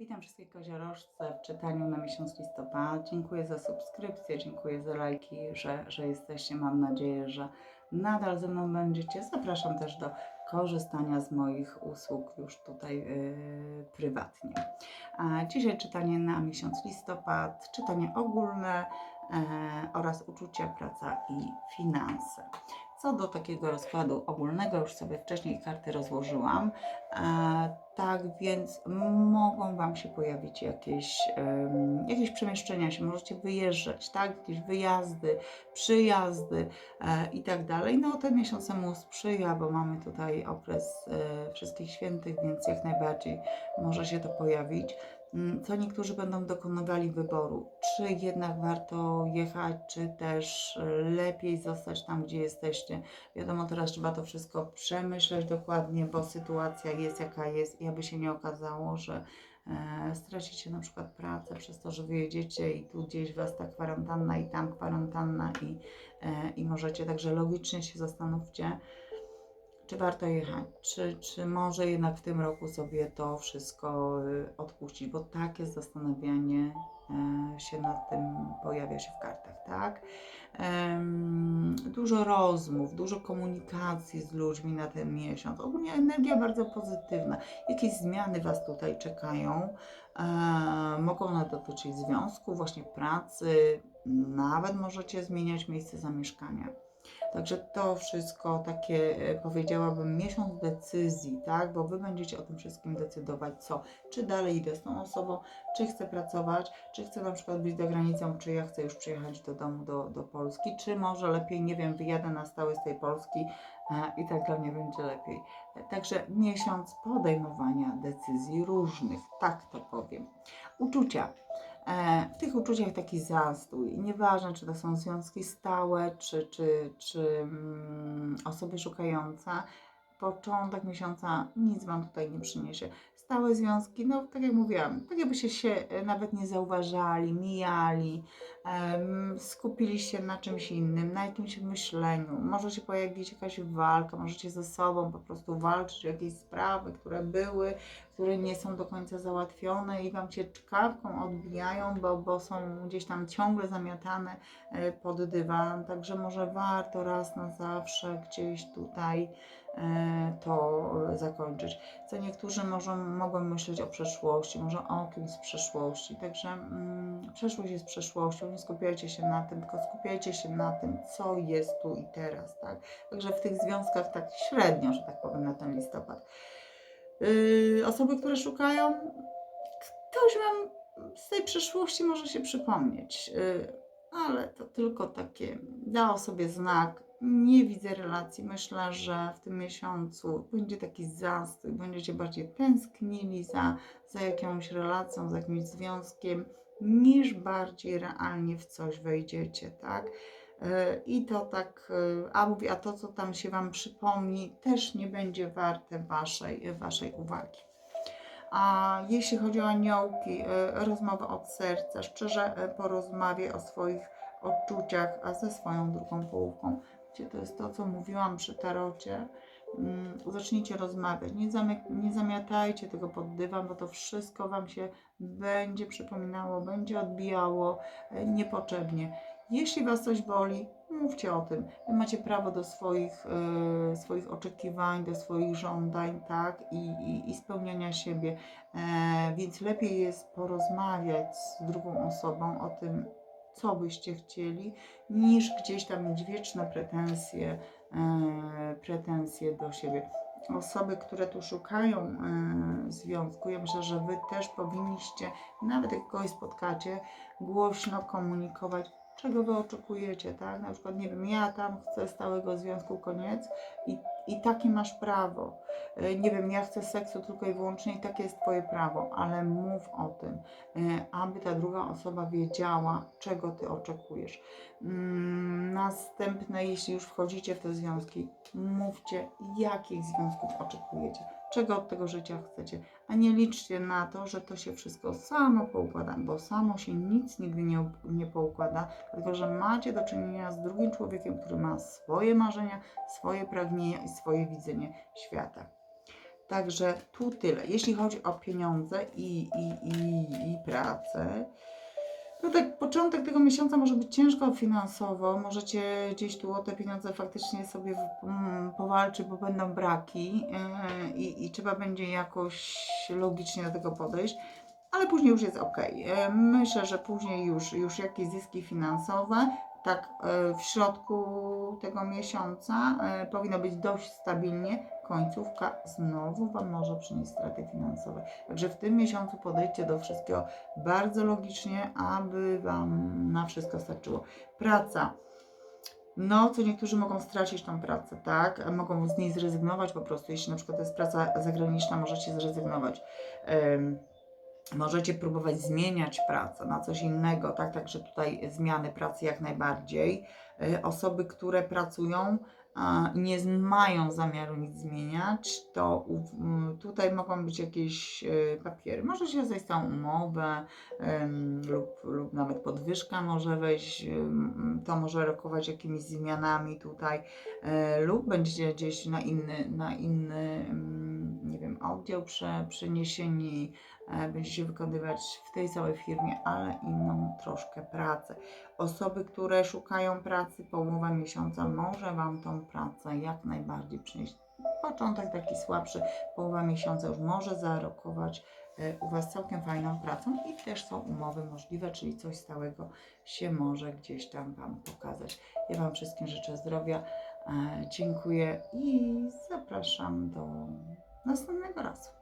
Witam wszystkich koziorożce w czytaniu na miesiąc listopad. Dziękuję za subskrypcję, dziękuję za lajki, że, że jesteście. Mam nadzieję, że nadal ze mną będziecie. Zapraszam też do korzystania z moich usług już tutaj yy, prywatnie. A dzisiaj czytanie na miesiąc listopad, czytanie ogólne e, oraz uczucia, praca i finanse. Co do takiego rozkładu ogólnego, już sobie wcześniej karty rozłożyłam. E, tak więc mogą Wam się pojawić jakieś, jakieś przemieszczenia się, możecie wyjeżdżać, tak? Jakieś wyjazdy, przyjazdy e, i tak dalej. No ten miesiąc temu sprzyja, bo mamy tutaj okres e, wszystkich świętych, więc jak najbardziej może się to pojawić. Mm, Co niektórzy będą dokonywali wyboru, czy jednak warto jechać, czy też e, lepiej zostać tam, gdzie jesteście. Wiadomo, teraz trzeba to wszystko przemyśleć dokładnie, bo sytuacja jest jaka jest i aby się nie okazało, że e, stracicie na przykład pracę przez to, że wyjedziecie i tu gdzieś was ta kwarantanna i tam kwarantanna i, e, i możecie, także logicznie się zastanówcie, czy warto jechać, czy, czy może jednak w tym roku sobie to wszystko y, odpuścić, bo takie zastanawianie e, się nad tym pojawia się w kartach, tak? Dużo rozmów, dużo komunikacji z ludźmi na ten miesiąc. Ogólnie energia bardzo pozytywna. Jakieś zmiany Was tutaj czekają. E, mogą one dotyczyć związku, właśnie pracy, nawet możecie zmieniać miejsce zamieszkania. Także to wszystko takie, e, powiedziałabym, miesiąc decyzji, tak? Bo Wy będziecie o tym wszystkim decydować, co, czy dalej idę z tą osobą, czy chcę pracować, czy chcę na przykład być za granicą, czy ja chcę już przyjechać do domu, do, do Polski, czy może lepiej, nie wiem, wyjadę na stałe z tej Polski e, i tak dla mnie będzie lepiej. E, Także miesiąc podejmowania decyzji różnych, tak to powiem. Uczucia. E, w tych uczuciach taki zastój. Nieważne, czy to są związki stałe, czy, czy, czy mm, osoby szukające. Początek miesiąca nic Wam tutaj nie przyniesie. Stałe związki, no tak jak mówiłam, tak jakbyście się e, nawet nie zauważali, mijali, skupili się na czymś innym, na jakimś myśleniu. Może się pojawić jakaś walka, możecie ze sobą po prostu walczyć o jakieś sprawy, które były, które nie są do końca załatwione i Wam się czkawką odbijają, bo, bo są gdzieś tam ciągle zamiatane e, pod dywan. Także może warto raz na zawsze gdzieś tutaj e, to zakończyć. Co niektórzy może, mogą myśleć o przeszłości, może o kimś z przeszłości. Także mm, przeszłość jest przeszłością, nie skupiajcie się na tym, tylko skupiajcie się na tym, co jest tu i teraz. Tak? Także w tych związkach tak średnio, że tak powiem, na ten listopad. Yy, osoby, które szukają, ktoś Wam z tej przeszłości może się przypomnieć, yy, ale to tylko takie, dało sobie znak. Nie widzę relacji. Myślę, że w tym miesiącu będzie taki zastój, będziecie bardziej tęsknili za, za jakąś relacją, za jakimś związkiem, niż bardziej realnie w coś wejdziecie, tak? Yy, I to tak, yy, a mówię, a to, co tam się Wam przypomni, też nie będzie warte Waszej, waszej uwagi. A jeśli chodzi o aniołki, rozmowa od serca, szczerze porozmawiaj o swoich odczuciach, ze swoją drugą połówką. To jest to, co mówiłam przy tarocie. Mm, Zacznijcie rozmawiać. Nie, nie zamiatajcie tego pod dywan, bo to wszystko Wam się będzie przypominało, będzie odbijało niepotrzebnie. Jeśli Was coś boli, mówcie o tym. Wy macie prawo do swoich, e, swoich oczekiwań, do swoich żądań, tak? I, i, i spełniania siebie. E, więc lepiej jest porozmawiać z drugą osobą o tym, co byście chcieli, niż gdzieś tam mieć wieczne pretensje, e, pretensje do siebie. Osoby, które tu szukają e, związku, ja myślę, że Wy też powinniście, nawet jak kogoś spotkacie, głośno komunikować, czego Wy oczekujecie, tak? Na przykład, nie wiem, ja tam chcę stałego związku, koniec i, i takie masz prawo. E, Nie wiem, ja chcę seksu tylko i wyłącznie i takie jest Twoje prawo, ale mów o tym, e, aby ta druga osoba wiedziała, czego Ty oczekujesz. Mm, Następne, jeśli już wchodzicie w te związki, mówcie, jakich związków oczekujecie, czego od tego życia chcecie, a nie liczcie na to, że to się wszystko samo poukłada, bo samo się nic nigdy nie, nie poukłada, dlatego że macie do czynienia z drugim człowiekiem, który ma swoje marzenia, swoje pragnienia i swoje widzenie świata. Także tu tyle. Jeśli chodzi o pieniądze i, i, i, i pracę, no tak, początek tego miesiąca może być ciężko finansowo. Możecie gdzieś tu o te pieniądze faktycznie sobie mm, powalczyć, bo będą braki yy, i, i trzeba będzie jakoś logicznie do tego podejść, ale później już jest ok. Yy, Myślę, że później już, już jakieś zyski finansowe, tak yy, w środku tego miesiąca yy, powinno być dość stabilnie. Końcówka znowu Wam może przynieść straty finansowe. Także w tym miesiącu podejdźcie do wszystkiego bardzo logicznie, aby Wam na wszystko starczyło. Praca. No, co niektórzy mogą stracić tą pracę, tak? Mogą z niej zrezygnować po prostu. Jeśli na przykład to jest praca zagraniczna, możecie zrezygnować. Możecie próbować zmieniać pracę na coś innego, tak? Także tutaj zmiany pracy jak najbardziej. E, Osoby, które pracują nie mają zamiaru nic zmieniać, to tutaj mogą być jakieś e, papiery. Możecie zejść całą umowę lub, lub nawet podwyżka może wejść, em, to może rokować jakimiś zmianami tutaj lub będziecie gdzieś na inny, na inny wiem, oddział prze, przeniesieni, e, będziecie wykonywać w tej samej firmie, ale inną troszkę pracę. Osoby, które szukają pracy, połowa miesiąca może Wam tą pracę jak najbardziej przynieść. Początek taki słabszy, połowa miesiąca już może zarokować e, u Was całkiem fajną pracą i też są umowy możliwe, czyli coś stałego się może gdzieś tam Wam pokazać. Ja Wam wszystkim życzę zdrowia, e, dziękuję i zapraszam do На Наступний раз.